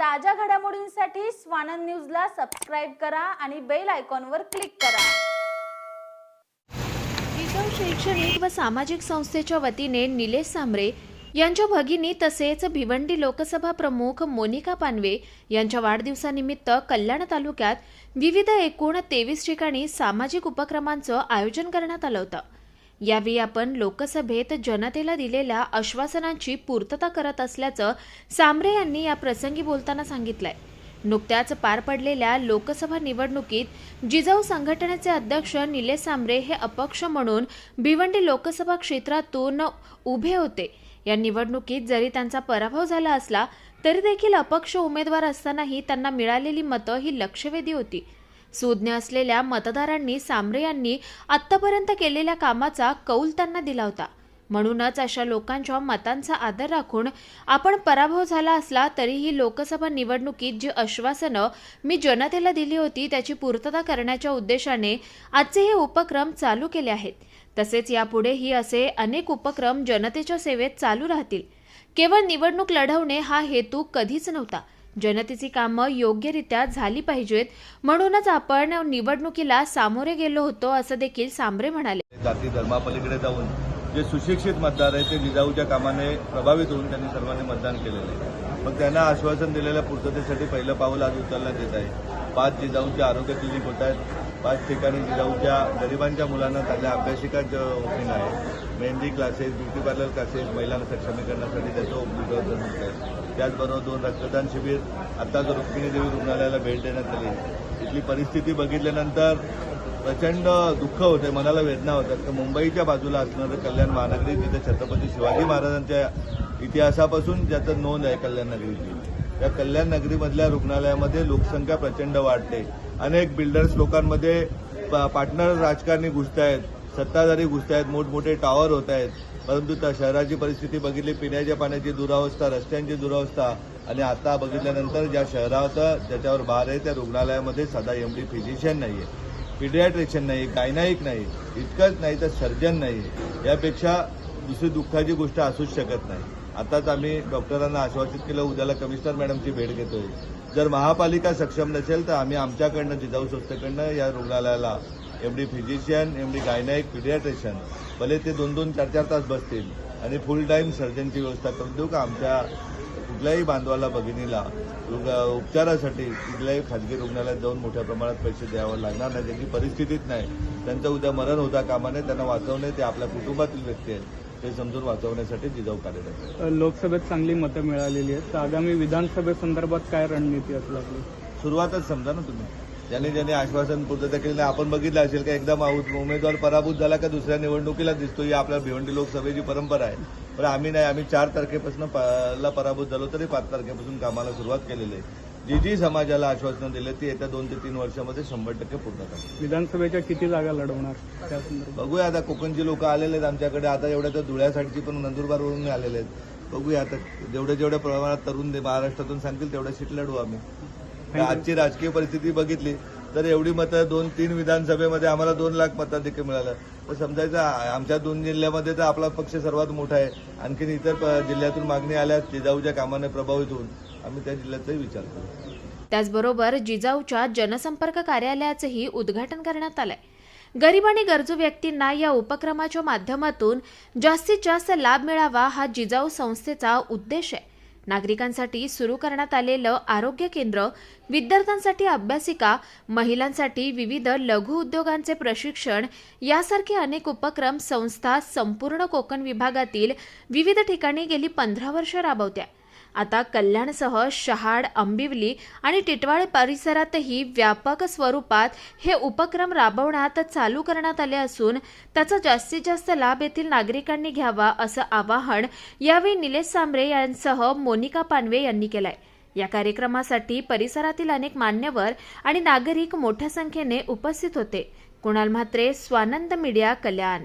ताज्या घडामोडींसाठी स्वानंद न्यूजला सबस्क्राईब करा आणि बेल आयकॉनवर क्लिक करा. जिजाऊ शैक्षणिक व सामाजिक संस्थेच्या वतीने निलेश सांबरे यांच्या भगिनी तसेच भिवंडी लोकसभा प्रमुख मोनिका पानवे यांच्या वाढदिवसानिमित्त कल्याण तालुक्यात विविध एकूण तेवीस ठिकाणी सामाजिक उपक्रमांचं आयोजन करण्यात आलं होतं. यावेळी आपण लोकसभेत जनतेला दिलेल्या आश्वासनांची पूर्तता करत असल्याचं सांबरे यांनी या प्रसंगी बोलताना सांगितलंय. नुकत्याच पार पडलेल्या लोकसभा निवडणुकीत जिजाऊ संघटनेचे अध्यक्ष निलेश सांबरे हे अपक्ष म्हणून भिवंडी लोकसभा क्षेत्रातून उभे होते. या निवडणुकीत जरी त्यांचा पराभव झाला असला तरी देखील अपक्ष उमेदवार असतानाही त्यांना मिळालेली मतं ही लक्षवेधी होती. सुज्ञ असलेल्या मतदारांनी सांबरे यांनी आत्तापर्यंत केलेल्या कामाचा कौल त्यांना दिला होता. म्हणूनच अशा लोकांच्या मतांचा आदर राखून आपण पराभव झाला असला तरीही लोकसभा निवडणुकीत जी आश्वासनं मी जनतेला दिली होती त्याची पूर्तता करण्याच्या उद्देशाने आजचे हे उपक्रम चालू केले आहेत. तसेच यापुढेही असे अनेक उपक्रम जनतेच्या सेवेत चालू राहतील. केवळ निवडणूक लढवणे हा हेतू कधीच नव्हता. जनतेची कामं योग्यरित्या झाली पाहिजेत. म्हणूनच आपण निवडणुकीला सामोरे गेलो होतो असं देखील सांबरे म्हणाले. जाती धर्मापलीकडे जाऊन जे सुशिक्षित मतदार आहेत ते जिजाऊच्या कामाने प्रभावित होऊन त्यांनी सर्वांनी मतदान केलेलं आहे. मग त्यांना आश्वासन दिलेल्या पूर्ततेसाठी पहिलं पाऊल आज उचलण्यात येत आहे. पाच जिजाऊच्या आरोग्य क्लिनिक होत आहेत. पाच ठिकाणी जिजाऊच्या गरिबांच्या मुलांना चांगल्या अभ्यासिकाच ओपनिंग आहे. Mehndi classes beauty parlour classes महिलांना सक्षमीकरणासाठी त्याचं उपलब्ध होत आहे त्याचबरोबर दोन रक्तदान शिबिर आत्ताच रुक्मिणी देवी रुग्णालयाला भेट देण्यात आली. तिथली परिस्थिती बघितल्यानंतर प्रचंड दुःख होते मनाला वेदना होतात. तर मुंबईच्या बाजूला असणारं कल्याण महानगरी जिथे छत्रपती शिवाजी महाराजांच्या इतिहासापासून ज्याचं नोंद आहे कल्याण नगरीची. त्या कल्याण नगरीमधल्या रुग्णालयामध्ये लोकसंख्या प्रचंड वाढते. अनेक बिल्डर्स लोकांमध्ये पा- पार्टनर राजकारणी घुसत आहेत सत्ताधारी घुसत आहेत मोठमोठे टॉवर होत आहेत परंतु त्या शहराची परिस्थिती बघितली पिण्याच्या पाण्याची दुरावस्था रस्त्यांची दुरावस्था आणि आता बघितल्यानंतर ज्या शहरात ज्याच्यावर भार आहे त्या रुग्णालयामध्ये साधा एमडी फिजिशियन नाही आहे पिडियाट्रिशियन नाही गायनाईक नाही इतकंच नाही तर सर्जन नाही यापेक्षा दुसरी दुःखाची गोष्ट असूच शकत नाही. आताच आम्ही डॉक्टरांना आश्वासित केलं उद्याला कमिशनर मॅडमची भेट घेतोय. जर महापालिका सक्षम नसेल तर आम्ही आमच्याकडनं जिजाऊ संस्थेकडनं या रुग्णालयाला MD physician MD gynaec paediatrician भले ते दोन दोन चार चार तास बसतील आणि फुल टाईम सर्जनची व्यवस्था करून देऊ का आमच्या कुठल्याही बांधवाला भगिनीला उपचारासाठी कुठल्याही खाजगी रुग्णालयात जाऊन मोठ्या प्रमाणात पैसे द्यावं लागणार नाही. त्यांची परिस्थितीच नाही. त्यांचं उद्या मरण होता कामा नये त्यांना वाचवणे ते आपल्या कुटुंबातील व्यक्ती आहेत. ते समजून वाचवण्यासाठी जिजाऊ कार्यरत आहे लोकसभेत चांगली मतं मिळालेली आहेत. तर आगामी विधानसभेसंदर्भात काय रणनीती असेल आपली सुरुवातच समजा ना तुम्ही. ज्यांनी ज्यांनी आश्वासन पूर्तता केली नाही आपण बघितलं असेल का एकदा उमेदवार पराभूत झाला का दुसऱ्या निवडणुकीला दिसतो. ही आपल्या भिवंडी लोकसभेची परंपरा आहे. पण आम्ही नाही. आम्ही चार तारखेपासून ला पराभूत झालो तरी पाच तारखेपासून कामाला सुरुवात केलेली आहे. जी जी समाजाला आश्वासनं दिले ती येत्या दोन ते तीन वर्षामध्ये शंभर टक्के पूर्ण करतील विधानसभेच्या किती जागा लढवणार? त्या संदर्भात. बघूया आता कोकणची लोक आलेले आहेत आमच्याकडे आता एवढ्या तर धुळ्यासाठीची पण नंदुरबारवरून आलेले आहेत. बघूया आता जेवढ्या जेवढ्या प्रमाणात तरुण दे- महाराष्ट्रातून सांगतील तेवढ्या सीट लढवू आम्ही. आजची राजकीय परिस्थिती बघितली तर एवढी मतं दोन तीन विधानसभेमध्ये आम्हाला दोन लाख मताधिक्य मिळालं. तर समजायचं आमच्या दोन जिल्ह्यामध्ये तर आपला पक्ष सर्वात मोठा आहे. आणखीन इतर जिल्ह्यातून मागणी आल्यास जिजाऊच्या कामाने प्रभावित होऊन. आम्ही त्या जिल्ह्याचाही विचार करू त्याचबरोबर जिजाऊच्या जनसंपर्क कार्यालयाचंही उद्घाटन करण्यात आलंय. गरीब आणि गरजू व्यक्तींना या उपक्रमाच्या माध्यमातून जास्तीत जास्त लाभ मिळावा हा जिजाऊ संस्थेचा उद्देश आहे. नागरिकांसाठी सुरू करण्यात आलेलं आरोग्य केंद्र विद्यार्थ्यांसाठी अभ्यासिका महिलांसाठी विविध लघु उद्योगांचे प्रशिक्षण यासारखे अनेक उपक्रम संस्था संपूर्ण कोकण विभागातील विविध ठिकाणी गेली पंधरा वर्ष राबवत्या. आता कल्याणसह शहाड आंबिवली आणि टिटवाळ परिसरातही व्यापक स्वरूपात हे उपक्रम राबवण्यात चालू करण्यात आले असून त्याचा जास्तीत जास्त लाभ येथील नागरिकांनी घ्यावा असं आवाहन यावेळी निलेश सांबरे यांसह मोनिका पानवे यांनी केलंय. या कार्यक्रमासाठी परिसरातील अनेक मान्यवर आणि नागरिक मोठ्या संख्येने उपस्थित होते. कुणाल म्हात्रे स्वानंद मीडिया कल्याण.